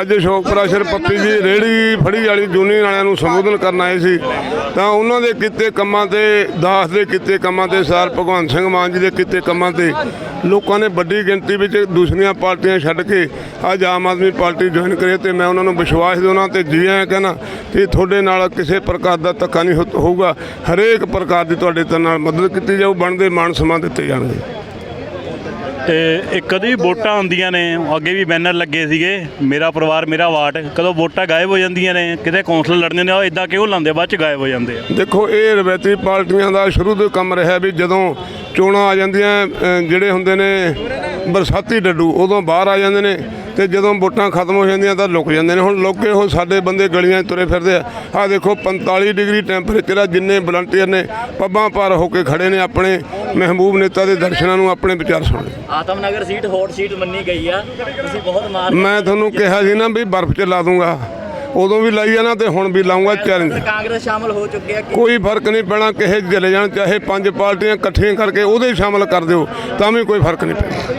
ਅੱਜ ਸ਼ੋਕ ਪ੍ਰੈਸ਼ਰ ਪੱਪੀ ਜੀ ਰੇੜੀ ਫੜੀ ਵਾਲੀ ਜੂਨੀ ਵਾਲਿਆਂ ਨੂੰ ਸੰਬੋਧਨ ਕਰਨ ਆਏ ਸੀ। ਤਾਂ ਉਹਨਾਂ ਦੇ ਕੀਤੇ ਕੰਮਾਂ ਤੇ, ਦਾਸ ਦੇ ਕੀਤੇ ਕੰਮਾਂ ਤੇ ਸਰ ਭਗਵੰਤ ਸਿੰਘ ਮਾਨ ਜੀ ਦੇ ਕੀਤੇ ਕੰਮਾਂ ਤੇ ਲੋਕਾਂ ਨੇ ਵੱਡੀ ਗਿਣਤੀ ਵਿੱਚ ਦੂਸਰੀਆਂ ਪਾਰਟੀਆਂ ਛੱਡ ਕੇ ਅੱਜ ਆਮ ਆਦਮੀ ਪਾਰਟੀ ਜੁਆਇਨ ਕਰੇ ਤੇ ਮੈਂ ਉਹਨਾਂ ਨੂੰ ਵਿਸ਼ਵਾਸ ਦਿਉਣਾ ਤੇ ਜੀ ਆਇਆਂ ਕਹਿਣਾ ਕਿ ਤੁਹਾਡੇ ਨਾਲ ਕਿਸੇ ਪ੍ਰਕਾਰ ਦਾ ਧੱਕਾ ਨਹੀਂ ਹੋਊਗਾ। ਹਰੇਕ ਪ੍ਰਕਾਰ ਦੀ ਤੁਹਾਡੇ ਨਾਲ ਮਦਦ ਕੀਤੀ ਜਾਊ, ਬਣਦੇ ਮਾਨ ਸਮਾਂ ਦਿੱਤੇ ਜਾਣਗੇ। ਤੇ ਇਹ ਵੀ ਵੋਟਾਂ ਆਉਂਦੀਆਂ ਨੇ, ਅੱਗੇ ਵੀ ਬੈਨਰ ਲੱਗੇ ਸੀਗੇ, ਮੇਰਾ ਪਰਿਵਾਰ, ਮੇਰਾ ਵਾਰਡ, ਕਦੋਂ ਵੋਟਾਂ ਗਾਇਬ ਹੋ ਜਾਂਦੀਆਂ ਨੇ, ਕਿਤੇ ਕੌਂਸਲਰ ਲੜਨੇ ਨੇ, ਉਹ ਇਦਾਂ ਕਿਉਂ ਲਾਉਂਦੇ ਬਾਅਦ ਚ ਗਾਇਬ ਹੋ ਜਾਂਦੇ ਆ। ਦੇਖੋ, ਇਹ ਰਵਾਇਤੀ ਪਾਰਟੀਆਂ ਦਾ ਸ਼ੁਰੂ ਤੋਂ ਕੰਮ ਰਿਹਾ ਵੀ ਜਦੋਂ ਚੋਣਾਂ ਆ ਜਾਂਦੀਆਂ ਜਿਹੜੇ ਹੁੰਦੇ ਨੇ ਬਰਸਾਤੀ ਡੱਡੂ ਉਦੋਂ ਬਾਹਰ ਆ ਜਾਂਦੇ ਨੇ ਤੇ ਜਦੋਂ ਵੋਟਾਂ ਖਤਮ ਹੋ ਜਾਂਦੀਆਂ ਤਾਂ ਲੁਕ ਜਾਂਦੇ ਨੇ। ਹੁਣ ਲੋਕੇ ਉਹ ਸਾਡੇ ਬੰਦੇ ਗਲੀਆਂ 'ਚ ਤੁਰੇ ਫਿਰਦੇ ਆ। ਆਹ ਦੇਖੋ 45 ਡਿਗਰੀ ਟੈਂਪਰੇਚਰ ਆ ਜਿੰਨੇ ਵਲੰਟੀਅਰ ਨੇ ਪੱਬਾਂ ਪਾਰ ਹੋ ਕੇ ਖੜੇ ਨੇ ਆਪਣੇ ਮਹਿਬੂਬ ਨੇਤਾ ਦੇ ਦਰਸ਼ਨਾਂ ਨੂੰ ਆਪਣੇ ਵਿਚਾਰ ਸੁਣਦੇ ਆਤਮਨਗਰ ਸੀਟ ਹੌਟ ਸੀਟ ਮੰਨੀ ਗਈ ਆ। ਤੁਸੀਂ ਬਹੁਤ ਮਾਰ ਮੈਂ ਤੁਹਾਨੂੰ ਕਿਹਾ ਸੀ ਨਾ ਵੀ ਬਰਫ਼ 'ਚ ਲਾ ਦੂੰਗਾ। ਉਦੋਂ ਵੀ ਲਾਈ ਆ ਨਾ ਤੇ ਹੁਣ ਵੀ ਲਾਉਂਗਾ ਚੈਲੰਜ। ਕਾਂਗਰਸ ਸ਼ਾਮਲ ਹੋ ਚੁੱਕੇ ਆ। ਕੋਈ ਫ਼ਰਕ ਨਹੀਂ ਪੈਣਾ ਕਿਸੇ ਚਲੇ ਜਾਣ ਚਾਹੇ ਪੰਜ ਪਾਰਟੀਆਂ ਇਕੱਠੀਆਂ ਕਰਕੇ ਉਹਦੇ ਹੀ ਸ਼ਾਮਲ ਕਰ ਦਿਓ ਤਾਂ ਵੀ ਕੋਈ ਫ਼ਰਕ ਨਹੀਂ ਪੈਣਾ।